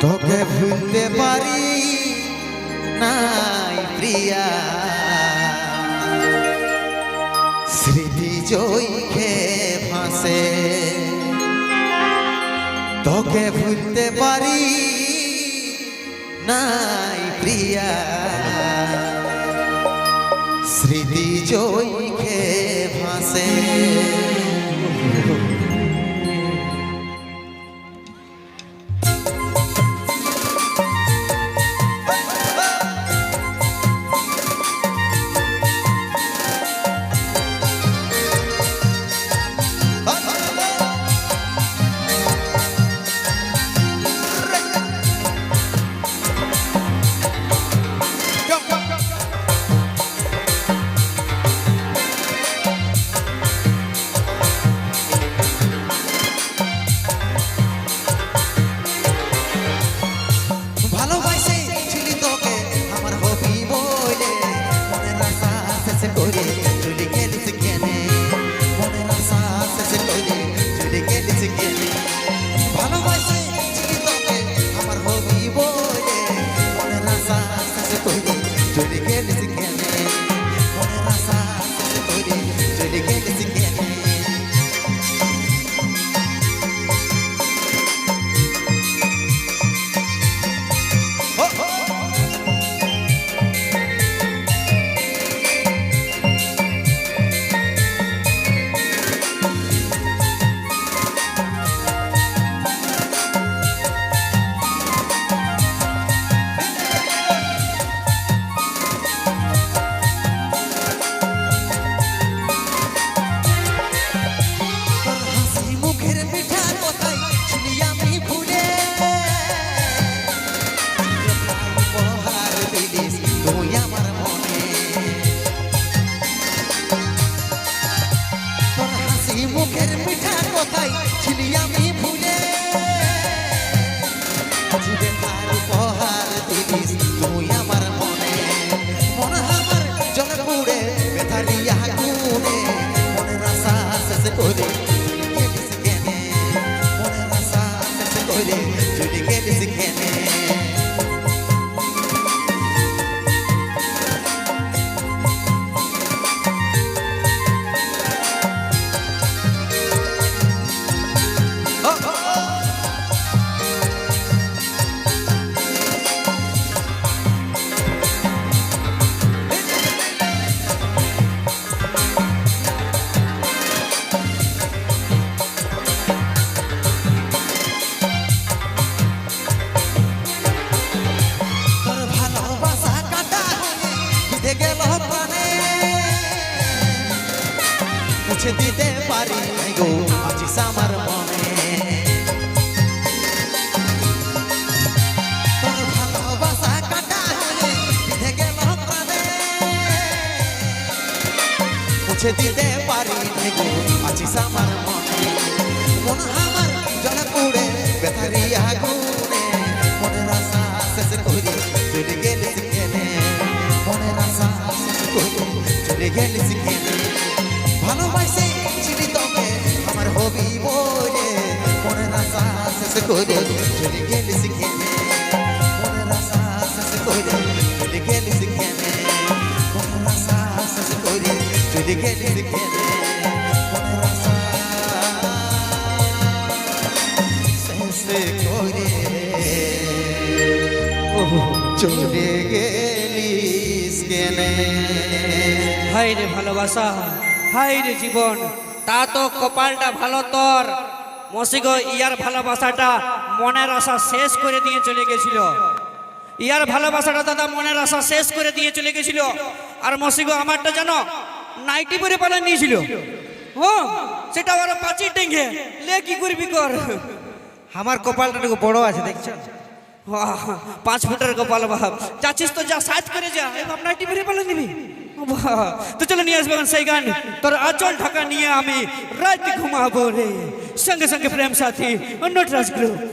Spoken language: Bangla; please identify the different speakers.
Speaker 1: তোকে ভুলতে পারি নাই, প্রিয়া। স্মৃতি জয়কে ফাঁসে তোকে ভুলতে পারি নাই, প্রিয়া। স্মৃতি জয়কে ভাসে। চলে গেলিস মুছে দিতে পারি গো, আছিস আমার মনে। গেল মুছে দিতে পারি গো, আছিস আমার মনে। মন আমার জলে পুড়ে বেথারিয়া গুনে মনের আশা শেষ করে, চলে গেলিস কেনে। মনের আশা শেষ চলে গেলিস কেনে। করে চলে গেলিস কেনে মনের আশা চলে মনের আশা করে চলে গেলিস কেনে মনের আশা শেষে চলে
Speaker 2: রে ভালোবাসা। হাই রে জীবন। তা তো কপালটা ভালো তোর। মসিগো ইয়ার ভালোবাসাটা মনের আশা শেষ করে দিয়ে চলে গেছিল। ইয়ার ভালোবাসাটা দাদা মনের আশা শেষ করে দিয়ে চলে গেছিল। আর মসিগো আমারটা জানো নাইটি পরে পালা নিয়েছিল। ও সেটা ওরা পাঁচির টেঙ্গে। লে কি করবি কর।
Speaker 3: আমার কপালটা একটু বড় আছে দেখছ?
Speaker 2: পাঁচ ফুটের কপাল বাপ। যাচ্ছিস তো যা সাজ করে যা। এই বাপ নাইটি পরে পালা নিবি তো চলো নিয়ে আসব সেই গান। তোর আচল ঢাকা নিয়ে আমি রাত ঘুমাবো রে। संग संग प्रेम साथी नटराज ग्रुप